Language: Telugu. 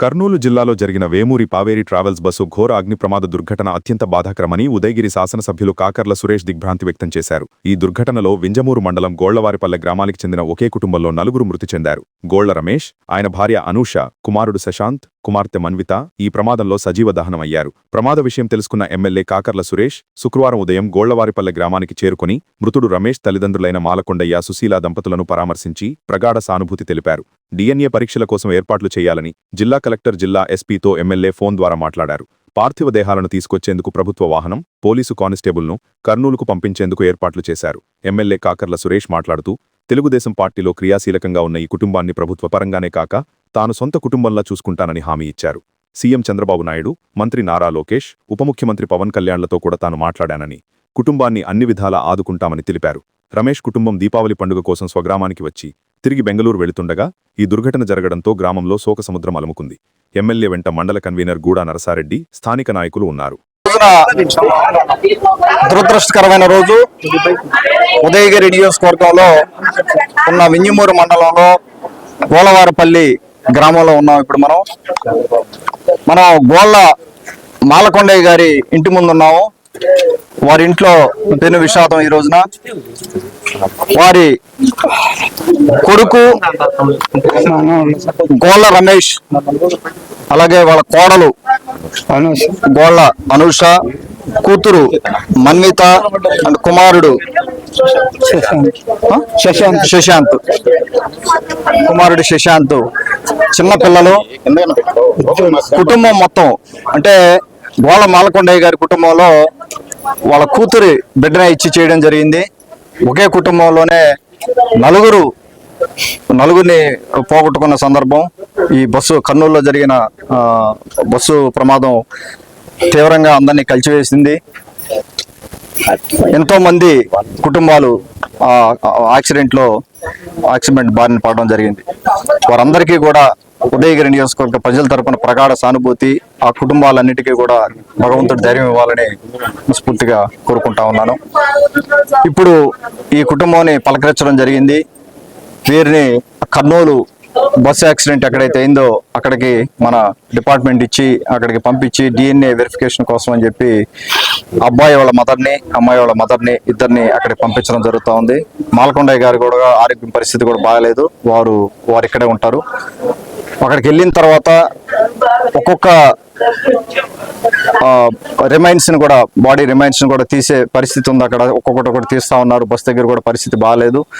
కర్నూలు జిల్లాలో జరిగిన వేమూరి పావేరి ట్రావెల్స్ బస్సు ఘోర అగ్ని ప్రమాద దుర్ఘటన అత్యంత బాధాకరమని ఉదయగిరి శాసనసభ్యులు కాకర్ల సురేష్ దిగ్భ్రాంతి వ్యక్తం చేశారు. ఈ దుర్ఘటనలో వింజమూరు మండలం గోళ్ళవారిపల్లె గ్రామానికి చెందిన ఒకే కుటుంబంలో నలుగురు మృతి చెందారు. గోళ్ళ రమేష్ ఆయన భార్య అనూష కుమారుడు శశాంత్ కుమార్తె మన్విత ఈ ప్రమాదంలో సజీవ దహనమయ్యారు. ప్రమాద విషయం తెలుసుకున్న ఎమ్మెల్యే కాకర్ల సురేష్ శుక్రవారం ఉదయం గోళ్ళవారిపల్లె గ్రామానికి చేరుకుని మృతుడు రమేష్ తల్లిదండ్రులైన మాలకొండయ్య సుశీల దంపతులను పరామర్శించి ప్రగాఢ సానుభూతి తెలిపారు. డిఎన్ఏ పరీక్షల కోసం ఏర్పాట్లు చేయాలని జిల్లా కలెక్టర్ జిల్లా ఎస్పీతో ఎమ్మెల్యే ఫోన్ ద్వారా మాట్లాడారు. పార్థివ దేహాలను తీసుకొచ్చేందుకు ప్రభుత్వ వాహనం పోలీసు కానిస్టేబుల్ను కర్నూలుకు పంపించేందుకు ఏర్పాట్లు చేశారు. ఎమ్మెల్యే కాకర్ల సురేష్ మాట్లాడుతూ తెలుగుదేశం పార్టీలో క్రియాశీలకంగా ఉన్న ఈ కుటుంబాన్ని ప్రభుత్వ పరంగానే కాక తాను సొంత కుటుంబంలా చూసుకుంటానని హామీ ఇచ్చారు. సీఎం చంద్రబాబు నాయుడు మంత్రి నారా లోకేష్ ఉప ముఖ్యమంత్రి పవన్ కళ్యాణ్లతో కూడా తాను మాట్లాడానని కుటుంబాన్ని అన్ని విధాలా ఆదుకుంటామని తెలిపారు. రమేష్ కుటుంబం దీపావళి పండుగ కోసం స్వగ్రామానికి వచ్చి తిరిగి బెంగళూరు వెళుతుండగా ఈ దుర్ఘటన జరగడంతో గ్రామంలో శోకసముద్రం అలుముకుంది. ఎమ్మెల్యే వెంట మండల కన్వీనర్ గూడా నరసారెడ్డి స్థానిక నాయకులు ఉన్నారు. దురదృష్టకరమైన రోజు. ఉదయగిరి నియోజకవర్గంలో ఉన్న వింజమూరు మండలంలో గోలవారపల్లి గ్రామంలో ఉన్నాం ఇప్పుడు మనం. మనం గోళ్ళ మాలకొండయ్య గారి ఇంటి ముందు ఉన్నాము. వారి ఇంట్లో పెను విషాదం ఈ రోజున. వారి కొడుకు గోళ్ళ రమేష్ అలాగే వాళ్ళ కోడలు గోళ్ళ అనూష కూతురు మన్విత అండ్ కుమారుడు శశాంత్. శశాంత్. కుమారుడు శశాంత్. చిన్న పిల్లలు. కుటుంబం మొత్తం. అంటే గోళ్ళ మాలకొండయ్య గారి కుటుంబంలో వాళ్ళ కూతురి బిడ్డనే ఇచ్చి చేయడం జరిగింది. ఒకే కుటుంబంలోనే నలుగురు నలుగురిని పోగొట్టుకున్న సందర్భం. ఈ బస్సు కర్నూలులో జరిగిన బస్సు ప్రమాదం తీవ్రంగా అందరినీ కలిచివేసింది. ఎంతోమంది కుటుంబాలు యాక్సిడెంట్లో యాక్సిడెంట్ బారిన పడడం జరిగింది. వారందరికీ కూడా ఉదయగిరి నియోజకవర్గ ప్రజల తరపున ప్రగాఢ సానుభూతి ఆ కుటుంబాలన్నిటికీ కూడా భగవంతుడు ధైర్యం ఇవ్వాలని స్ఫూర్తిగా కోరుకుంటా ఉన్నాను. ఇప్పుడు ఈ కుటుంబాన్ని పలకరించడం జరిగింది. వీరిని కర్నూలు బస్ యాక్సిడెంట్ ఎక్కడైతే అయిందో అక్కడికి మన డిపార్ట్మెంట్ ఇచ్చి అక్కడికి పంపించి డిఎన్ఏ వెరిఫికేషన్ కోసం అని చెప్పి అబ్బాయి వాళ్ళ మదర్ని అమ్మాయి వాళ్ళ మదర్ని ఇద్దరిని అక్కడికి పంపించడం జరుగుతూ ఉంది. మాలకొండయ్య గారు కూడా ఆరోగ్యం పరిస్థితి కూడా బాగాలేదు. వారు వారు ఇక్కడే ఉంటారు. అక్కడికి వెళ్ళిన తర్వాత ఒక్కొక్క రిమైండ్స్ని కూడా బాడీ రిమైండ్స్ని కూడా తీసే పరిస్థితి ఉంది అక్కడ. ఒక్కొక్కటి ఒకటి తీస్తా ఉన్నారు. బస్ దగ్గర కూడా పరిస్థితి బాగాలేదు